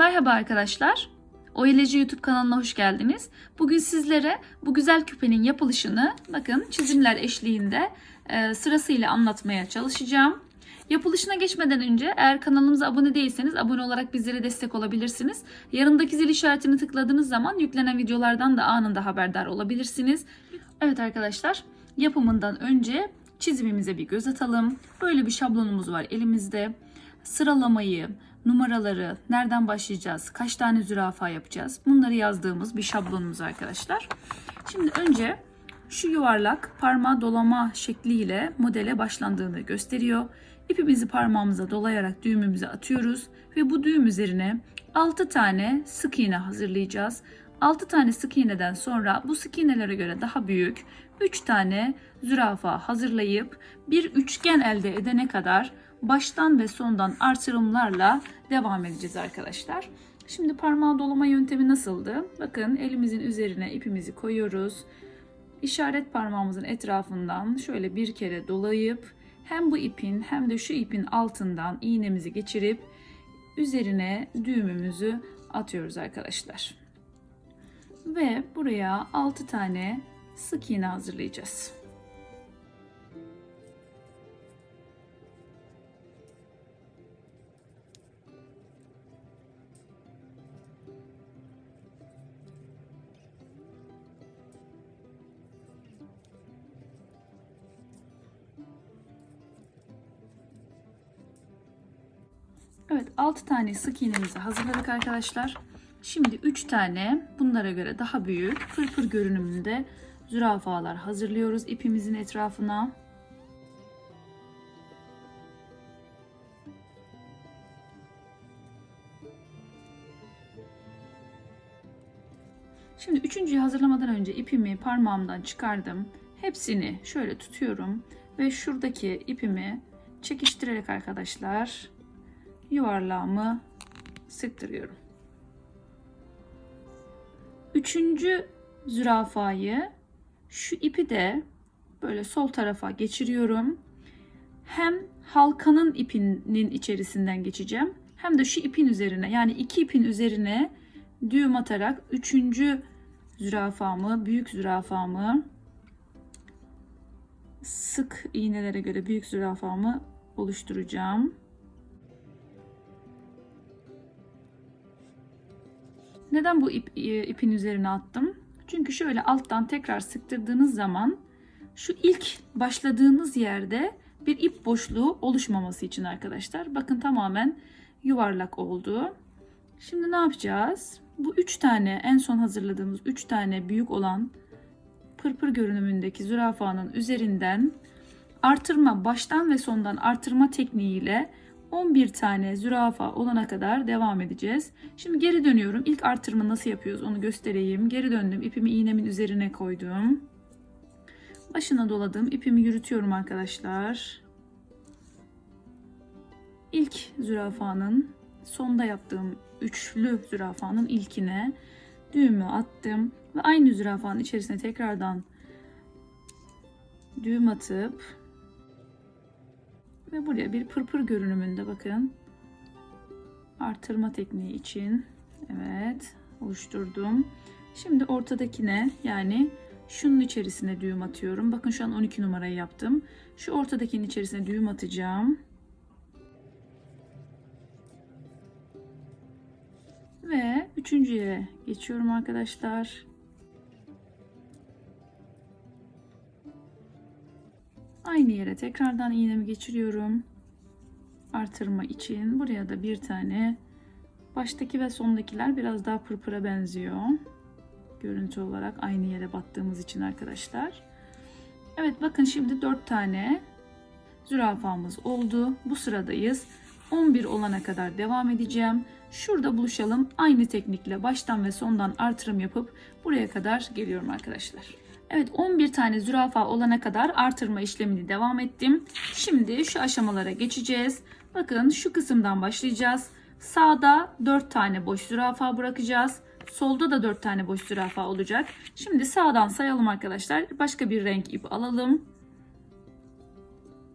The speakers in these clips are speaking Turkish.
Merhaba arkadaşlar. Oyeleci YouTube kanalına hoş geldiniz. Bugün sizlere bu güzel küpenin yapılışını bakın çizimler eşliğinde e, sırasıyla anlatmaya çalışacağım. Yapılışına geçmeden önce eğer kanalımıza abone değilseniz abone olarak bizlere destek olabilirsiniz. Yanındaki zil işaretini tıkladığınız zaman yüklenen videolardan da anında haberdar olabilirsiniz. Evet arkadaşlar yapımından önce çizimimize bir göz atalım. Böyle bir şablonumuz var elimizde. Sıralamayı, numaraları, nereden başlayacağız, kaç tane zürafa yapacağız bunları yazdığımız bir şablonumuz arkadaşlar. Şimdi önce şu yuvarlak parmağı dolama şekliyle modele başlandığını gösteriyor. İpimizi parmağımıza dolayarak düğümümüze atıyoruz ve bu düğüm üzerine 6 tane sık iğne hazırlayacağız. 6 tane sık iğneden sonra bu sık iğnelere göre daha büyük 3 tane zürafa hazırlayıp bir üçgen elde edene kadar baştan ve sondan artırımlarla devam edeceğiz arkadaşlar. Şimdi parmağı dolama yöntemi nasıldı? Bakın elimizin üzerine ipimizi koyuyoruz. İşaret parmağımızın etrafından şöyle bir kere dolayıp hem bu ipin hem de şu ipin altından iğnemizi geçirip üzerine düğümümüzü atıyoruz arkadaşlar. Ve buraya 6 tane sık iğne hazırlayacağız. 6 tane sık iğnemizi hazırladık arkadaşlar. Şimdi 3 tane bunlara göre daha büyük pırpır görünümünde zürafalar hazırlıyoruz ipimizin etrafına. Şimdi üçüncüyü hazırlamadan önce ipimi parmağımdan çıkardım. Hepsini şöyle tutuyorum ve şuradaki ipimi çekiştirerek arkadaşlar yuvarlağımı sıktırıyorum. Üçüncü zürafayı şu ipi de böyle sol tarafa geçiriyorum. Hem halkanın ipinin içerisinden geçeceğim hem de şu ipin üzerine yani iki ipin üzerine düğüm atarak üçüncü zürafamı, büyük zürafamı sık iğnelere göre büyük zürafamı oluşturacağım. Neden bu ip, e, ipin üzerine attım? Çünkü şöyle alttan tekrar sıktırdığınız zaman şu ilk başladığınız yerde bir ip boşluğu oluşmaması için arkadaşlar. Bakın tamamen yuvarlak oldu. Şimdi ne yapacağız? Bu üç tane en son hazırladığımız üç tane büyük olan pırpır görünümündeki zürafanın üzerinden artırma baştan ve sondan artırma tekniğiyle 11 tane zürafa olana kadar devam edeceğiz. Şimdi geri dönüyorum. İlk artırma nasıl yapıyoruz onu göstereyim. Geri döndüm. İpimi iğnemin üzerine koydum. Başına doladım. İpimi yürütüyorum arkadaşlar. İlk zürafanın sonda yaptığım üçlü zürafanın ilkine düğümü attım ve aynı zürafanın içerisine tekrardan düğüm atıp ve buraya bir pırpır görünümünde bakın artırma tekniği için evet oluşturdum. Şimdi ortadakine yani şunun içerisine düğüm atıyorum. Bakın şu an 12 numarayı yaptım. Şu ortadakinin içerisine düğüm atacağım. Ve üçüncüye geçiyorum arkadaşlar. Aynı yere tekrardan iğnemi geçiriyorum. Artırma için. Buraya da bir tane. Baştaki ve sondakiler biraz daha pırpıra benziyor. Görüntü olarak aynı yere battığımız için arkadaşlar. Evet bakın şimdi 4 tane zürafamız oldu. Bu sıradayız. 11 olana kadar devam edeceğim. Şurada buluşalım. Aynı teknikle baştan ve sondan artırım yapıp buraya kadar geliyorum arkadaşlar. Evet 11 tane zürafa olana kadar artırma işlemini devam ettim. Şimdi şu aşamalara geçeceğiz. Bakın şu kısımdan başlayacağız. Sağda 4 tane boş zürafa bırakacağız. Solda da 4 tane boş zürafa olacak. Şimdi sağdan sayalım arkadaşlar. Başka bir renk ip alalım.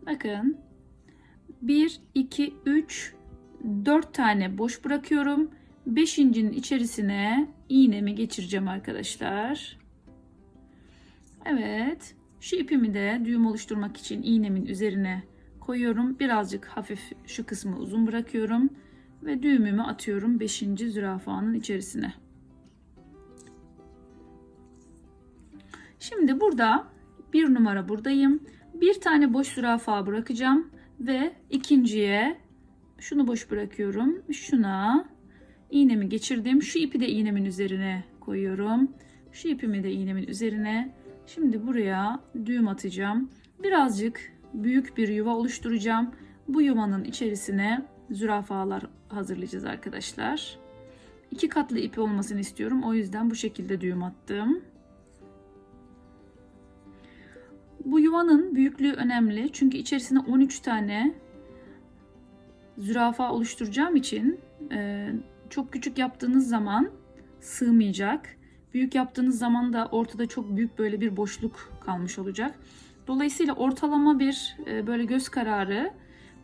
Bakın 1, 2, 3, 4 tane boş bırakıyorum. beşincinin içerisine iğnemi geçireceğim arkadaşlar. Evet. Şu ipimi de düğüm oluşturmak için iğnemin üzerine koyuyorum. Birazcık hafif şu kısmı uzun bırakıyorum ve düğümümü atıyorum 5. zürafanın içerisine. Şimdi burada bir numara buradayım. Bir tane boş zürafa bırakacağım ve ikinciye şunu boş bırakıyorum. Şuna iğnemi geçirdim. Şu ipi de iğnemin üzerine koyuyorum. Şu ipimi de iğnemin üzerine. Şimdi buraya düğüm atacağım. Birazcık büyük bir yuva oluşturacağım. Bu yuvanın içerisine zürafalar hazırlayacağız arkadaşlar. İki katlı ipi olmasını istiyorum. O yüzden bu şekilde düğüm attım. Bu yuvanın büyüklüğü önemli. Çünkü içerisine 13 tane zürafa oluşturacağım için e, çok küçük yaptığınız zaman sığmayacak. Büyük yaptığınız zaman da ortada çok büyük böyle bir boşluk kalmış olacak. Dolayısıyla ortalama bir e, böyle göz kararı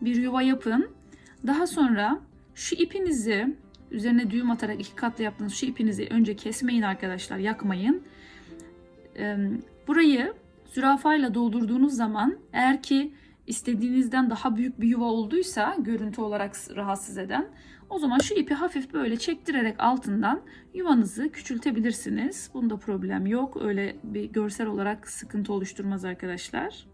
bir yuva yapın. Daha sonra şu ipinizi üzerine düğüm atarak iki katlı yaptığınız şu ipinizi önce kesmeyin arkadaşlar yakmayın. E, burayı zürafayla doldurduğunuz zaman eğer ki istediğinizden daha büyük bir yuva olduysa görüntü olarak rahatsız eden o zaman şu ipi hafif böyle çektirerek altından yuvanızı küçültebilirsiniz. Bunda problem yok. Öyle bir görsel olarak sıkıntı oluşturmaz arkadaşlar.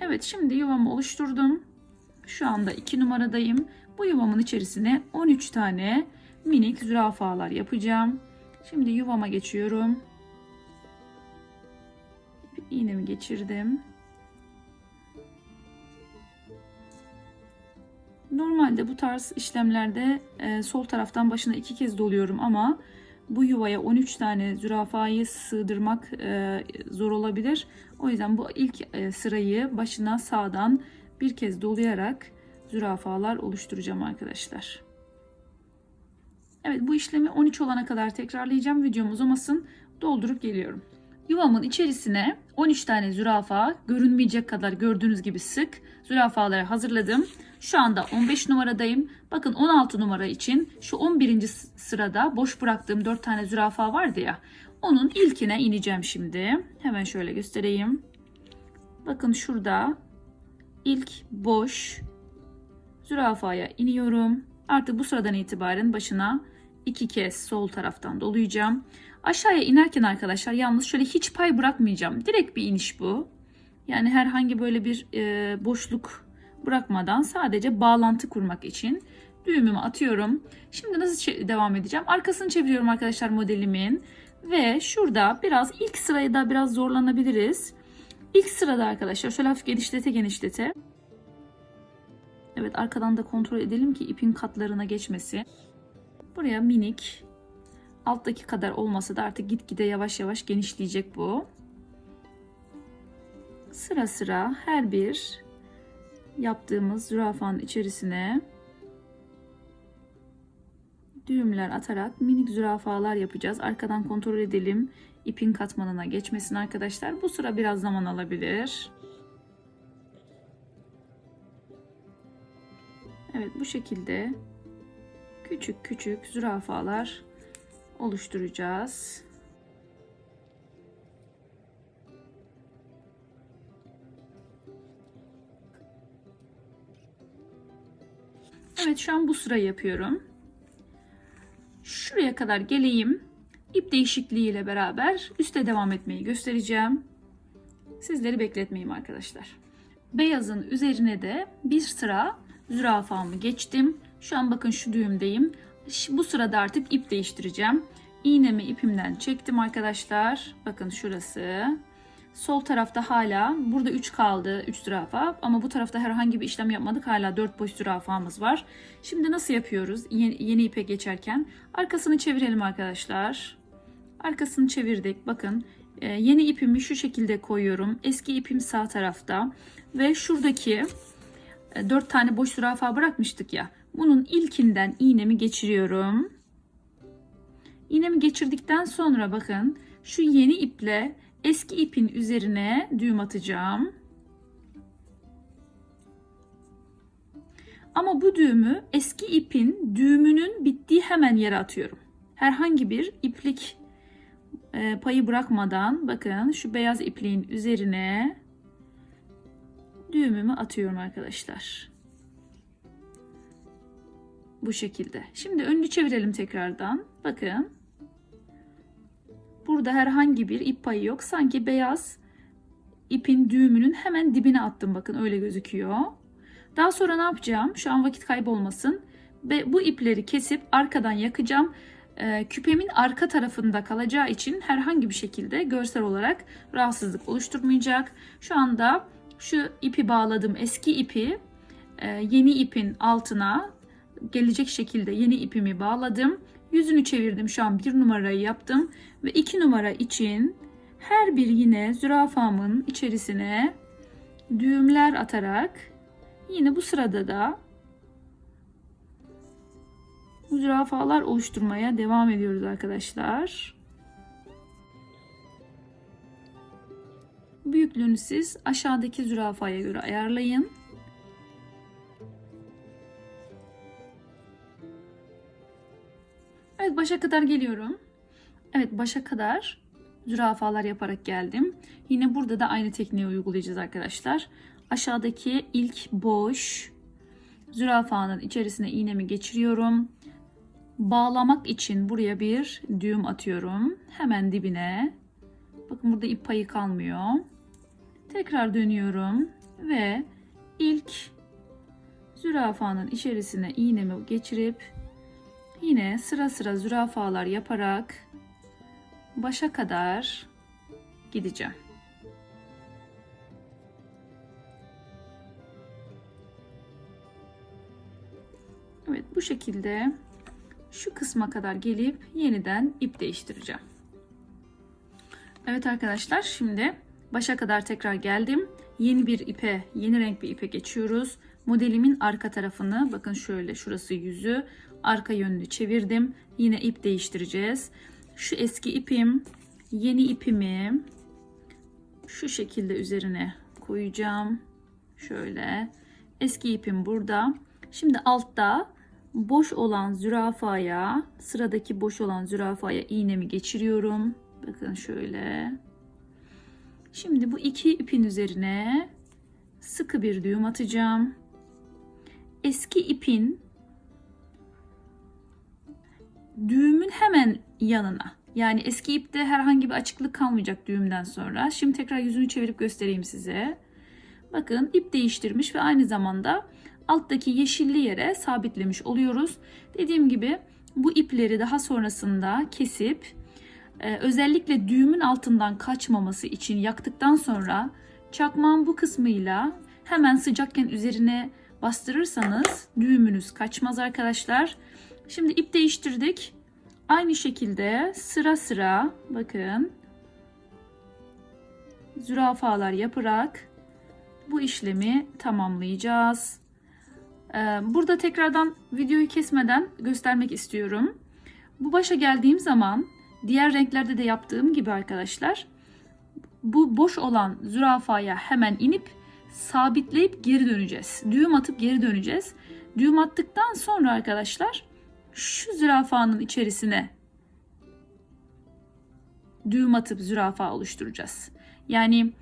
Evet şimdi yuvamı oluşturdum. Şu anda 2 numaradayım. Bu yuvamın içerisine 13 tane minik zürafalar yapacağım. Şimdi yuvama geçiyorum. İğnemi geçirdim. Normalde bu tarz işlemlerde e, sol taraftan başına iki kez doluyorum ama bu yuvaya 13 tane zürafayı sığdırmak e, zor olabilir. O yüzden bu ilk e, sırayı başına sağdan bir kez dolayarak zürafalar oluşturacağım arkadaşlar. Evet bu işlemi 13 olana kadar tekrarlayacağım. Videom uzamasın. Doldurup geliyorum. Yuvamın içerisine 13 tane zürafa görünmeyecek kadar gördüğünüz gibi sık zürafaları hazırladım. Şu anda 15 numaradayım. Bakın 16 numara için şu 11. sırada boş bıraktığım 4 tane zürafa vardı ya. Onun ilkine ineceğim şimdi. Hemen şöyle göstereyim. Bakın şurada ilk boş zürafaya iniyorum. Artık bu sıradan itibaren başına iki kez sol taraftan dolayacağım. Aşağıya inerken arkadaşlar yalnız şöyle hiç pay bırakmayacağım. Direkt bir iniş bu. Yani herhangi böyle bir e, boşluk bırakmadan sadece bağlantı kurmak için düğümümü atıyorum. Şimdi nasıl devam edeceğim? Arkasını çeviriyorum arkadaşlar modelimin. Ve şurada biraz ilk sırayı da biraz zorlanabiliriz. İlk sırada arkadaşlar şöyle hafif genişlete genişlete. Evet arkadan da kontrol edelim ki ipin katlarına geçmesi. Buraya minik alttaki kadar olmasa da artık gitgide yavaş yavaş genişleyecek bu. Sıra sıra her bir yaptığımız zürafanın içerisine düğümler atarak minik zürafalar yapacağız. Arkadan kontrol edelim. ipin katmanına geçmesin arkadaşlar. Bu sıra biraz zaman alabilir. Evet bu şekilde küçük küçük zürafalar oluşturacağız. Evet şu an bu sırayı yapıyorum. Şuraya kadar geleyim. İp değişikliği ile beraber üste devam etmeyi göstereceğim. Sizleri bekletmeyeyim arkadaşlar. Beyazın üzerine de bir sıra zürafamı geçtim. Şu an bakın şu düğümdeyim. Bu sırada artık ip değiştireceğim. İğnemi ipimden çektim arkadaşlar. Bakın şurası. Sol tarafta hala burada 3 kaldı 3 zürafa ama bu tarafta herhangi bir işlem yapmadık. Hala 4 boş zürafamız var. Şimdi nasıl yapıyoruz yeni, yeni ipe geçerken? Arkasını çevirelim arkadaşlar. Arkasını çevirdik. Bakın e, yeni ipimi şu şekilde koyuyorum. Eski ipim sağ tarafta ve şuradaki e, 4 tane boş zürafa bırakmıştık ya. Bunun ilkinden iğnemi geçiriyorum. İğnemi geçirdikten sonra bakın şu yeni iple eski ipin üzerine düğüm atacağım. Ama bu düğümü eski ipin düğümünün bittiği hemen yere atıyorum. Herhangi bir iplik e, payı bırakmadan bakın şu beyaz ipliğin üzerine düğümümü atıyorum arkadaşlar. Bu şekilde. Şimdi önünü çevirelim tekrardan. Bakın. Burada herhangi bir ip payı yok. Sanki beyaz ipin düğümünün hemen dibine attım. Bakın öyle gözüküyor. Daha sonra ne yapacağım? Şu an vakit kaybolmasın. Ve bu ipleri kesip arkadan yakacağım. Ee, küpemin arka tarafında kalacağı için herhangi bir şekilde görsel olarak rahatsızlık oluşturmayacak. Şu anda şu ipi bağladım eski ipi e, yeni ipin altına gelecek şekilde yeni ipimi bağladım. Yüzünü çevirdim şu an bir numarayı yaptım ve iki numara için her bir yine zürafamın içerisine düğümler atarak yine bu sırada da zürafalar oluşturmaya devam ediyoruz arkadaşlar. Büyüklüğünü siz aşağıdaki zürafaya göre ayarlayın. Evet başa kadar geliyorum. Evet başa kadar zürafalar yaparak geldim. Yine burada da aynı tekniği uygulayacağız arkadaşlar. Aşağıdaki ilk boş zürafanın içerisine iğnemi geçiriyorum. Bağlamak için buraya bir düğüm atıyorum. Hemen dibine. Bakın burada ip payı kalmıyor. Tekrar dönüyorum ve ilk zürafanın içerisine iğnemi geçirip yine sıra sıra zürafalar yaparak başa kadar gideceğim. Evet bu şekilde şu kısma kadar gelip yeniden ip değiştireceğim. Evet arkadaşlar şimdi başa kadar tekrar geldim. Yeni bir ipe, yeni renk bir ipe geçiyoruz. Modelimin arka tarafını bakın şöyle şurası yüzü arka yönünü çevirdim. Yine ip değiştireceğiz. Şu eski ipim, yeni ipimi şu şekilde üzerine koyacağım. Şöyle. Eski ipim burada. Şimdi altta boş olan zürafaya, sıradaki boş olan zürafaya iğnemi geçiriyorum. Bakın şöyle. Şimdi bu iki ipin üzerine sıkı bir düğüm atacağım. Eski ipin düğümün hemen yanına. Yani eski ipte herhangi bir açıklık kalmayacak düğümden sonra. Şimdi tekrar yüzünü çevirip göstereyim size. Bakın ip değiştirmiş ve aynı zamanda alttaki yeşilli yere sabitlemiş oluyoruz. Dediğim gibi bu ipleri daha sonrasında kesip e, özellikle düğümün altından kaçmaması için yaktıktan sonra çakmağın bu kısmıyla hemen sıcakken üzerine bastırırsanız düğümünüz kaçmaz arkadaşlar. Şimdi ip değiştirdik. Aynı şekilde sıra sıra bakın zürafalar yaparak bu işlemi tamamlayacağız. Ee, burada tekrardan videoyu kesmeden göstermek istiyorum. Bu başa geldiğim zaman diğer renklerde de yaptığım gibi arkadaşlar bu boş olan zürafaya hemen inip sabitleyip geri döneceğiz. Düğüm atıp geri döneceğiz. Düğüm attıktan sonra arkadaşlar şu zürafanın içerisine düğüm atıp zürafa oluşturacağız. Yani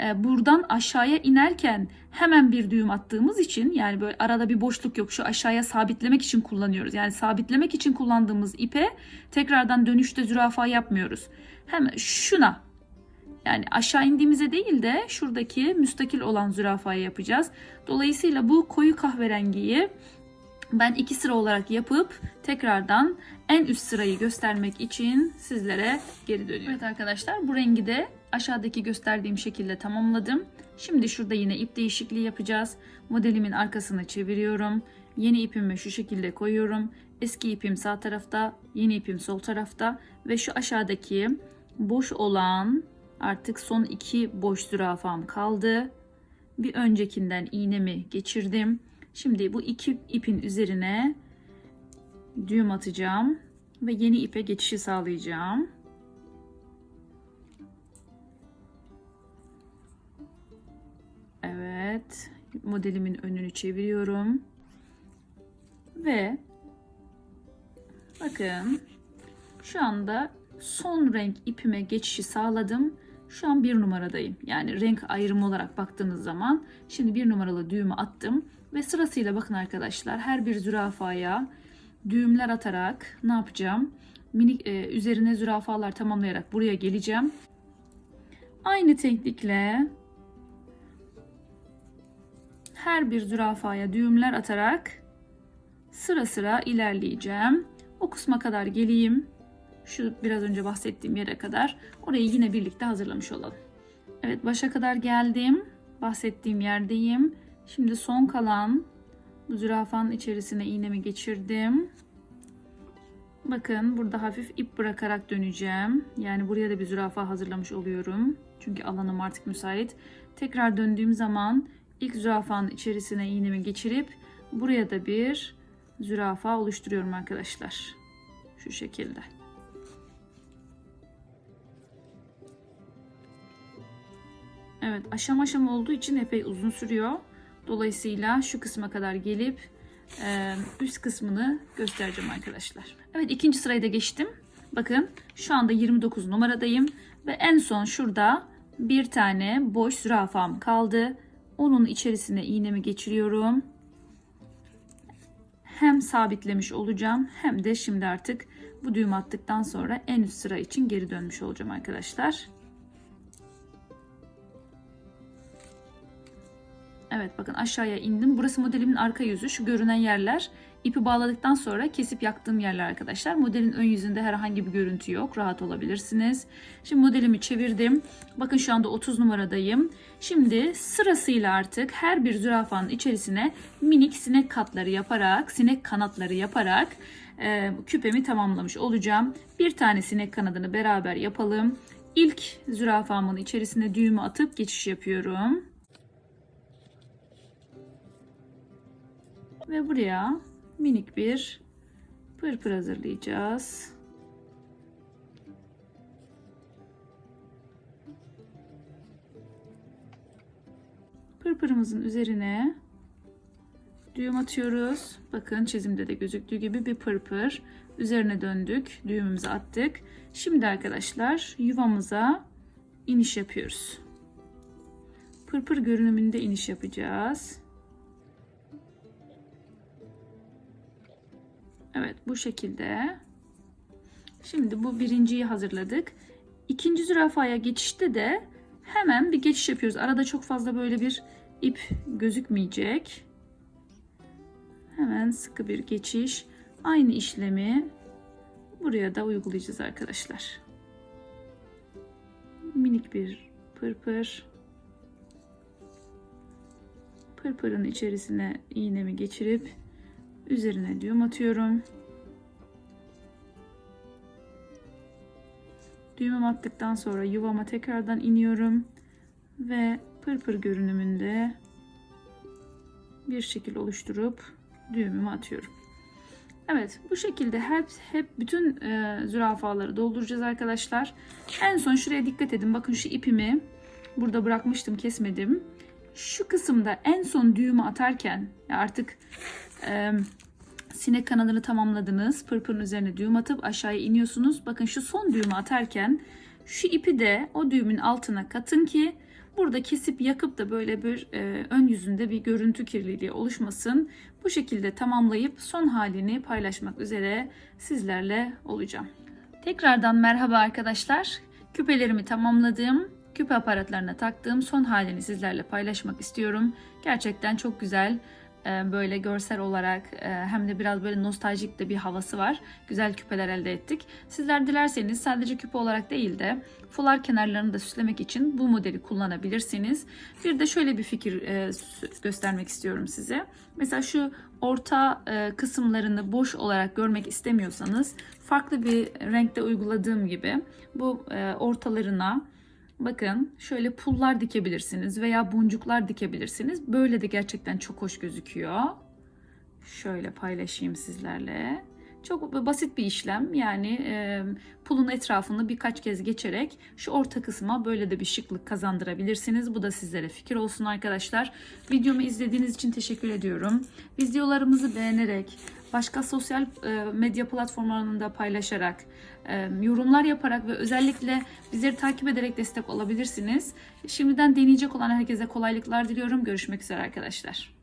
e, buradan aşağıya inerken hemen bir düğüm attığımız için yani böyle arada bir boşluk yok şu aşağıya sabitlemek için kullanıyoruz. Yani sabitlemek için kullandığımız ipe tekrardan dönüşte zürafa yapmıyoruz. Hemen şuna yani aşağı indiğimize değil de şuradaki müstakil olan zürafayı yapacağız. Dolayısıyla bu koyu kahverengiyi ben iki sıra olarak yapıp tekrardan en üst sırayı göstermek için sizlere geri dönüyorum. Evet arkadaşlar bu rengi de aşağıdaki gösterdiğim şekilde tamamladım. Şimdi şurada yine ip değişikliği yapacağız. Modelimin arkasını çeviriyorum. Yeni ipimi şu şekilde koyuyorum. Eski ipim sağ tarafta, yeni ipim sol tarafta ve şu aşağıdaki boş olan artık son iki boş zürafam kaldı. Bir öncekinden iğnemi geçirdim. Şimdi bu iki ipin üzerine düğüm atacağım ve yeni ipe geçişi sağlayacağım. Evet, modelimin önünü çeviriyorum. Ve bakın şu anda son renk ipime geçişi sağladım. Şu an bir numaradayım. Yani renk ayrımı olarak baktığınız zaman şimdi bir numaralı düğümü attım. Ve sırasıyla bakın arkadaşlar her bir zürafaya düğümler atarak ne yapacağım? Minik e, üzerine zürafalar tamamlayarak buraya geleceğim. Aynı teknikle her bir zürafaya düğümler atarak sıra sıra ilerleyeceğim. O kısma kadar geleyim. Şu biraz önce bahsettiğim yere kadar. Orayı yine birlikte hazırlamış olalım. Evet başa kadar geldim. Bahsettiğim yerdeyim. Şimdi son kalan bu zürafanın içerisine iğnemi geçirdim. Bakın burada hafif ip bırakarak döneceğim. Yani buraya da bir zürafa hazırlamış oluyorum. Çünkü alanım artık müsait. Tekrar döndüğüm zaman ilk zürafanın içerisine iğnemi geçirip buraya da bir zürafa oluşturuyorum arkadaşlar. Şu şekilde. Evet aşama aşama olduğu için epey uzun sürüyor. Dolayısıyla şu kısma kadar gelip e, üst kısmını göstereceğim arkadaşlar. Evet ikinci sırayı da geçtim. Bakın şu anda 29 numaradayım ve en son şurada bir tane boş zürafam kaldı. Onun içerisine iğnemi geçiriyorum. Hem sabitlemiş olacağım hem de şimdi artık bu düğüm attıktan sonra en üst sıra için geri dönmüş olacağım arkadaşlar. Evet bakın aşağıya indim. Burası modelimin arka yüzü. Şu görünen yerler ipi bağladıktan sonra kesip yaktığım yerler arkadaşlar. Modelin ön yüzünde herhangi bir görüntü yok. Rahat olabilirsiniz. Şimdi modelimi çevirdim. Bakın şu anda 30 numaradayım. Şimdi sırasıyla artık her bir zürafanın içerisine minik sinek katları yaparak, sinek kanatları yaparak e, küpemi tamamlamış olacağım. Bir tane sinek kanadını beraber yapalım. İlk zürafamın içerisine düğümü atıp geçiş yapıyorum. Ve buraya minik bir pırpır hazırlayacağız. Pırpırımızın üzerine düğüm atıyoruz. Bakın çizimde de gözüktüğü gibi bir pırpır. Üzerine döndük. Düğümümüzü attık. Şimdi arkadaşlar yuvamıza iniş yapıyoruz. Pırpır görünümünde iniş yapacağız. Bu şekilde. Şimdi bu birinciyi hazırladık. İkinci zürafaya geçişte de hemen bir geçiş yapıyoruz. Arada çok fazla böyle bir ip gözükmeyecek. Hemen sıkı bir geçiş. Aynı işlemi buraya da uygulayacağız arkadaşlar. Minik bir pırpır. Pırpırın içerisine iğnemi geçirip Üzerine düğüm atıyorum. Düğümüm attıktan sonra yuvama tekrardan iniyorum. Ve pırpır görünümünde bir şekil oluşturup düğümümü atıyorum. Evet bu şekilde hep hep bütün e, zürafaları dolduracağız arkadaşlar. En son şuraya dikkat edin. Bakın şu ipimi burada bırakmıştım kesmedim. Şu kısımda en son düğümü atarken artık e, sinek kanadını tamamladınız. Pırpırın üzerine düğüm atıp aşağıya iniyorsunuz. Bakın şu son düğümü atarken şu ipi de o düğümün altına katın ki burada kesip yakıp da böyle bir e, ön yüzünde bir görüntü kirliliği oluşmasın. Bu şekilde tamamlayıp son halini paylaşmak üzere sizlerle olacağım. Tekrardan merhaba arkadaşlar. Küpelerimi tamamladım. Küpe aparatlarına taktığım son halini sizlerle paylaşmak istiyorum. Gerçekten çok güzel böyle görsel olarak e, hem de biraz böyle nostaljik de bir havası var. Güzel küpeler elde ettik. Sizler dilerseniz sadece küpe olarak değil de fular kenarlarını da süslemek için bu modeli kullanabilirsiniz. Bir de şöyle bir fikir e, göstermek istiyorum size. Mesela şu orta kısımlarını boş olarak görmek istemiyorsanız farklı bir renkte uyguladığım gibi bu ortalarına Bakın şöyle pullar dikebilirsiniz veya boncuklar dikebilirsiniz. Böyle de gerçekten çok hoş gözüküyor. Şöyle paylaşayım sizlerle. Çok basit bir işlem. Yani e, pulun etrafını birkaç kez geçerek şu orta kısma böyle de bir şıklık kazandırabilirsiniz. Bu da sizlere fikir olsun arkadaşlar. Videomu izlediğiniz için teşekkür ediyorum. Videolarımızı beğenerek, başka sosyal medya platformlarında paylaşarak, yorumlar yaparak ve özellikle bizleri takip ederek destek olabilirsiniz. Şimdiden deneyecek olan herkese kolaylıklar diliyorum. Görüşmek üzere arkadaşlar.